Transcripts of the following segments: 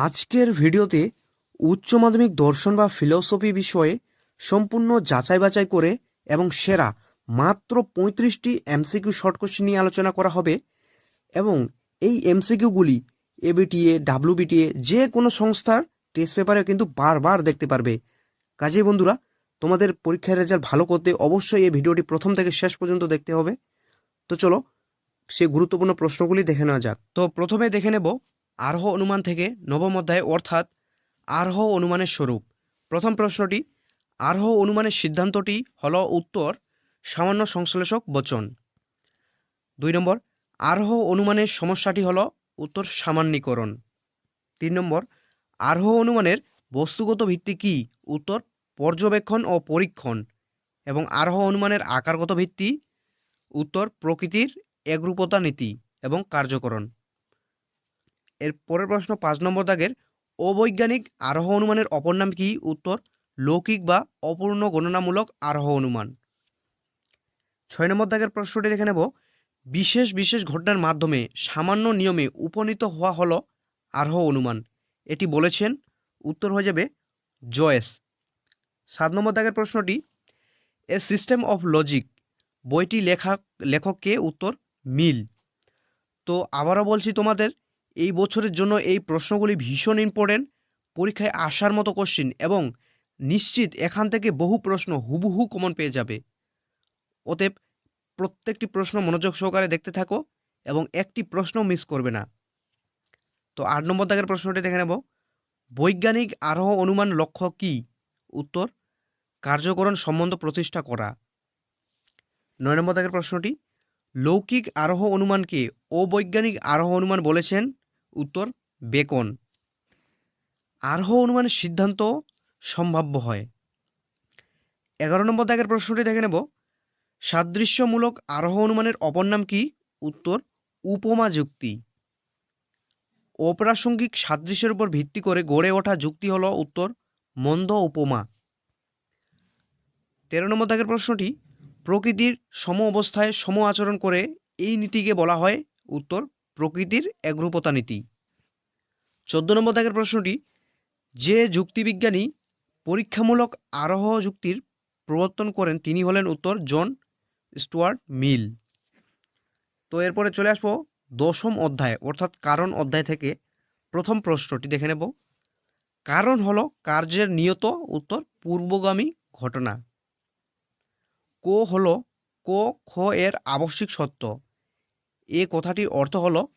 আজকের ভিডিওতে উচ্চ মাধ্যমিক দর্শন বা ফিলোসফি বিষয়ে সম্পূর্ণ যাচাই বাছাই করে এবং সেরা মাত্র পঁয়ত্রিশটি এমসিকিউ শর্ট কোশ্চেন নিয়ে আলোচনা করা হবে এবং এই এমসিকিউগুলি এবিটিএ, ডাব্লিউবিটিএ, যে কোনো সংস্থার টেস্ট পেপারে কিন্তু বারবার দেখতে পারবে। কাজেই বন্ধুরা, তোমাদের পরীক্ষার রেজাল্ট ভালো করতে অবশ্যই এই ভিডিওটি প্রথম থেকে শেষ পর্যন্ত দেখতে হবে। তো চলো সে গুরুত্বপূর্ণ প্রশ্নগুলি দেখে নেওয়া যাক। তো প্রথমে দেখে নেব আরোহ অনুমান থেকে নবম অধ্যায় অর্থাৎ আরহ অনুমানের স্বরূপ। প্রথম প্রশ্নটি, আরহ অনুমানের সিদ্ধান্তটি হল উত্তর, সামান্য সংশ্লেষক বচন। দুই নম্বর, আরহ অনুমানের সমস্যাটি হল উত্তর সামান্যীকরণ। তিন নম্বর, আরহ অনুমানের বস্তুগত ভিত্তি কী? উত্তর, পর্যবেক্ষণ ও পরীক্ষণ। এবং আরহ অনুমানের আকারগত ভিত্তি, উত্তর, প্রকৃতির একরূপতা নীতি এবং কার্যকরণ। এর পরের প্রশ্ন, পাঁচ নম্বর দাগের অবৈজ্ঞানিক আরোহ অনুমানের অপর নাম কি? উত্তর, লৌকিক বা অপূর্ণ গণনামূলক আরোহ অনুমান। ছয় নম্বর দাগের প্রশ্নটি দেখে নেব। বিশেষ বিশেষ ঘটনার মাধ্যমে সামান্য নিয়মে উপনীত হওয়া হলো আরোহ অনুমান। এটি বলেছেন, উত্তর হয়ে যাবে জয়েস। সাত নম্বর দাগের প্রশ্নটি, এ সিস্টেম অফ লজিক, বইটি লেখা, লেখককে উত্তর মিল। তো আবারও বলছি তোমাদের এই বছরের জন্য এই প্রশ্নগুলি ভীষণ ইম্পর্টেন্ট পরীক্ষায় আসার মতো কোশ্চিন এবং নিশ্চিত এখান থেকে বহু প্রশ্ন হুবহু কমন পেয়ে যাবে। অতএব প্রত্যেকটি প্রশ্ন মনোযোগ সহকারে দেখতে থাকো এবং একটি প্রশ্ন মিস করবে না। তো আট নম্বর দাগের প্রশ্নটি দেখে নেব। বৈজ্ঞানিক আরোহ অনুমান লক্ষ্য কি? উত্তর, কার্যকরণ সম্বন্ধ প্রতিষ্ঠা করা। নয় নম্বর দাগের প্রশ্নটি, লৌকিক আরোহ অনুমানকে অবৈজ্ঞানিক আরোহ অনুমান বলেছেন। উত্তর, বেকন। আরহ অনুমানের সিদ্ধান্ত সম্ভাব্য হয়। এগারো নম্বর দাগের প্রশ্নটি দেখে নেব। সাদৃশ্যমূলক আরোহ অনুমানের অপর নাম কি? উত্তর উপমা যুক্তি অপ্রাসঙ্গিক সাদৃশ্যের উপর ভিত্তি করে গড়ে ওঠা যুক্তি হলো উত্তর, মন্দ উপমা। তেরো নম্বর দাগের প্রশ্নটি, প্রকৃতির সম অবস্থায় সম আচরণ করে এই নীতিকে বলা হয় উত্তর প্রকৃতির একরূপতা নীতি। চোদ্দ নম্বর দাগের প্রশ্নটি, যে যুক্তিবিজ্ঞানী পরীক্ষামূলক আরোহ যুক্তির প্রবর্তন করেন তিনি হলেন উত্তর জন স্টুয়ার্ট মিল। তো এরপরে চলে আসব দশম অধ্যায়, অর্থাৎ কারণ অধ্যায় থেকে প্রথম প্রশ্নটি দেখে নেব। কারণ হলো কার্যের নিয়ত উত্তর পূর্বগামী ঘটনা। কো হলো কো, খ এর আবশ্যিক সত্য। এ কথাটির অর্থ হলো,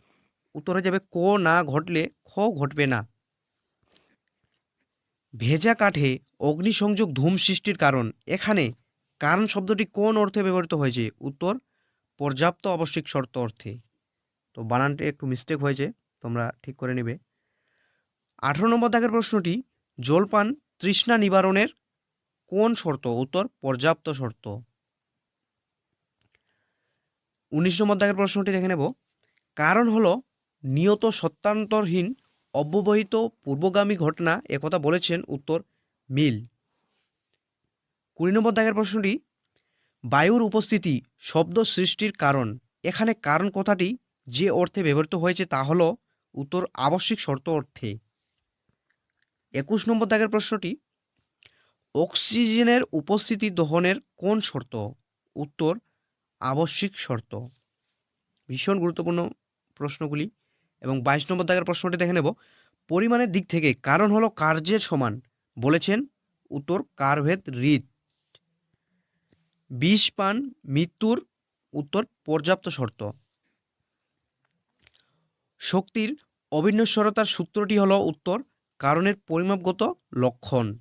উত্তরে যাবে, কো না ঘটলে খ ঘটবে না। ভেজা কাঠে অগ্নিসংযোগ ধূম সৃষ্টির কারণ। এখানে কারণ শব্দটি কোন অর্থে ব্যবহৃত হয়েছে? উত্তর, পর্যাপ্ত আবশ্যিক শর্ত অর্থে। তো বানানটি একটু মিস্টেক হয়েছে, তোমরা ঠিক করে নেবে। আঠারো নম্বর দাগের প্রশ্নটি, জলপান তৃষ্ণা নিবারণের কোন শর্ত? উত্তর, পর্যাপ্ত শর্ত। উনিশ নম্বর দাগের প্রশ্নটি দেখে নেব। কারণ হলো, নিয়ত সত্যান্তরহীন, অব্যবহিত, পূর্বগামী ঘটনা একথা বলেছেন উত্তর মিল। কুড়ি নম্বর দাগের প্রশ্নটি, বায়ুর উপস্থিতি, শব্দ সৃষ্টির কারণ। এখানে কারণ কথাটি যে অর্থে ব্যবহৃত হয়েছে তা হল উত্তর আবশ্যিক শর্ত অর্থে। একুশ নম্বর দাগের প্রশ্নটি, অক্সিজেনের উপস্থিতি দহনের কোন শর্ত? উত্তর আবশ্যিক শর্ত। ভীষণ গুরুত্বপূর্ণ প্রশ্নগুলি এবং বাইশ নম্বর দাগের প্রশ্নটি দেখে নেব। পরিমাণের দিক থেকে কারণ হলো কার্যের সমান, বলেছেন উত্তর কারভেদ রীত বিষ পান মৃত্যুর উত্তর পর্যাপ্ত শর্ত। শক্তির অবিনশ্বরতার সূত্রটি হলো উত্তর কারণের পরিমাপগত লক্ষণ।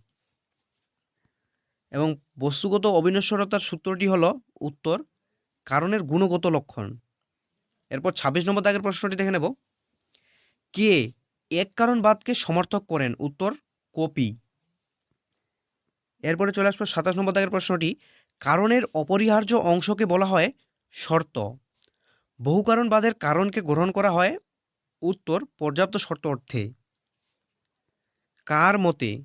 এবং বস্তুগত অবিনশ্বরতার সূত্রটি হলো উত্তর কারণের গুণগত লক্ষণ। এরপর ছাব্বিশ নম্বর দাগের প্রশ্নটি দেখে নেব। কে এক কারণবাদকে সমর্থক করেন? উত্তর, কপি। এরপরে চলে আসব সাতাশ নম্বর দাগের প্রশ্নটি। কারণের অপরিহার্য অংশকে বলা হয় শর্ত। বহু কারণবাদের কারণকে গ্রহণ করা হয়, উত্তর, পর্যাপ্ত শর্ত অর্থে। কার মতে?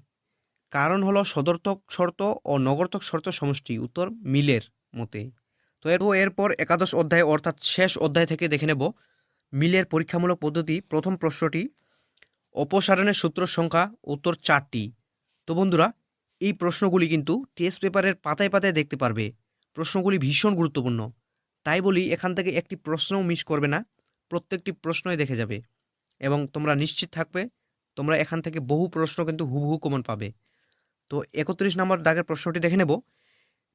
কারণ হলো সদর্থক শর্ত ও নগর্থক শর্ত সমষ্টি, উত্তর, মিলের মতে। তো এর এরপর একাদশ অধ্যায় অর্থাৎ শেষ অধ্যায় থেকে দেখে নেব মিলের পরীক্ষামূলক পদ্ধতি। প্রথম প্রশ্নটি, অপসারণের সূত্র সংখ্যা উত্তর চারটি। তো বন্ধুরা, এই প্রশ্নগুলি কিন্তু টেস্ট পেপারের পাতায় পাতায় দেখতে পারবে। প্রশ্নগুলি ভীষণ গুরুত্বপূর্ণ। তাই বলি, এখান থেকে একটি প্রশ্নও মিস করবে না, প্রত্যেকটি প্রশ্নই দেখে যাবে। এবং তোমরা নিশ্চিত থাকবে, তোমরা এখান থেকে বহু প্রশ্ন কিন্তু হুবহু কমন পাবে। তো একত্রিশ নম্বর দাগের প্রশ্নটি দেখে নেব।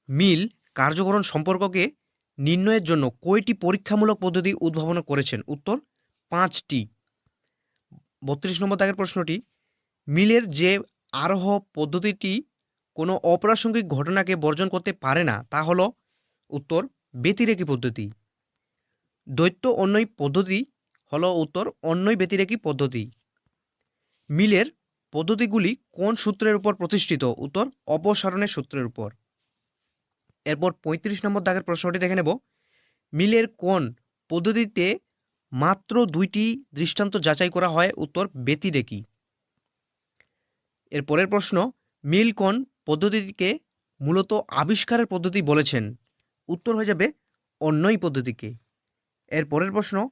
মিল কার্যকরণ সম্পর্ককে নির্ণয়ের জন্য কয়টি পরীক্ষামূলক পদ্ধতি উদ্ভাবন করেছেন? উত্তর, পাঁচটি। বত্রিশ নম্বর দাগের প্রশ্নটি, মিলের যে আরোহ পদ্ধতিটি কোনো অপ্রাসঙ্গিক ঘটনাকে বর্জন করতে পারে না, তা হল, উত্তর, ব্যতিরেকী পদ্ধতি। দৈত্য অন্যই পদ্ধতি হল, উত্তর অন্যই ব্যতিরেকী পদ্ধতি। মিলের পদ্ধতিগুলি কোন সূত্রের উপর প্রতিষ্ঠিত? উত্তর, অপসারণের সূত্রের উপর। এরপর পঁয়ত্রিশ নম্বর দাগের প্রশ্নটি দেখে নেব। মিলের কোন পদ্ধতিতে মাত্র দুইটি দৃষ্টান্ত যাচাই করা হয়, উত্তর ব্যতিরেকী এর পরের প্রশ্ন, মিল কোন পদ্ধতিকে মূলত আবিষ্কারের পদ্ধতি বলেছেন। উত্তর হয়ে যাবে, অন্যই পদ্ধতিকে। এর পরের প্রশ্ন,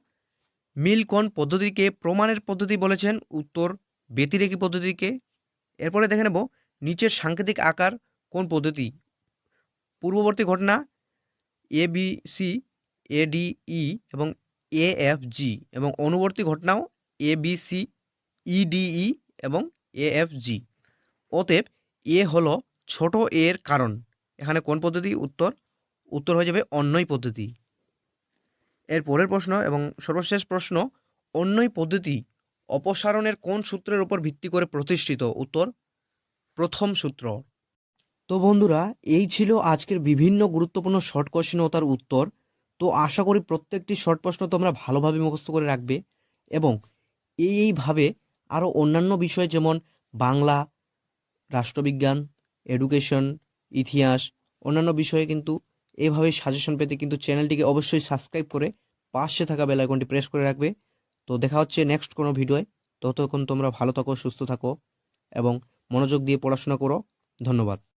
মিল কোন পদ্ধতিকে প্রমাণের পদ্ধতি বলেছেন, উত্তর ব্যতিরেকী পদ্ধতিকে। এরপরে দেখে নেব, নিচের সাংকেতিক আকার কোন পদ্ধতি? পূর্ববর্তী ঘটনা A B C A D E এবং এ এফ জি এবং অনুবর্তী ঘটনাও A B C E D E এবং এ এফ জি অতএব এ হলো ছোট এর কারণ। এখানে কোন পদ্ধতি? উত্তর। উত্তর হয়ে যাবে অন্যই পদ্ধতি। এর পরের প্রশ্ন এবং সর্বশেষ প্রশ্ন, অন্যই পদ্ধতি অপসারণের কোন সূত্রের উপর ভিত্তি করে প্রতিষ্ঠিত? উত্তর, প্রথম সূত্র। তো বন্ধুরা, এই ছিল আজকের বিভিন্ন গুরুত্বপূর্ণ শর্ট কোশ্চেন ও তার উত্তর। তো আশা করি প্রত্যেকটি শর্ট প্রশ্ন তোমরা ভালোভাবে মুখস্থ করে রাখবে এবং এই এইভাবে আরও অন্যান্য বিষয় যেমন বাংলা, রাষ্ট্রবিজ্ঞান এডুকেশন ইতিহাস, অন্যান্য বিষয়ে কিন্তু এইভাবে সাজেশন পেতে কিন্তু চ্যানেলটিকে অবশ্যই সাবস্ক্রাইব করে পাশে থাকা বেল আইকনটি প্রেস করে রাখবে। তো দেখা হচ্ছে নেক্সট কোনো ভিডিওয় ততক্ষণ তোমরা ভালো থাকো, সুস্থ থাকো এবং মনোযোগ দিয়ে পড়াশোনা করো। ধন্যবাদ।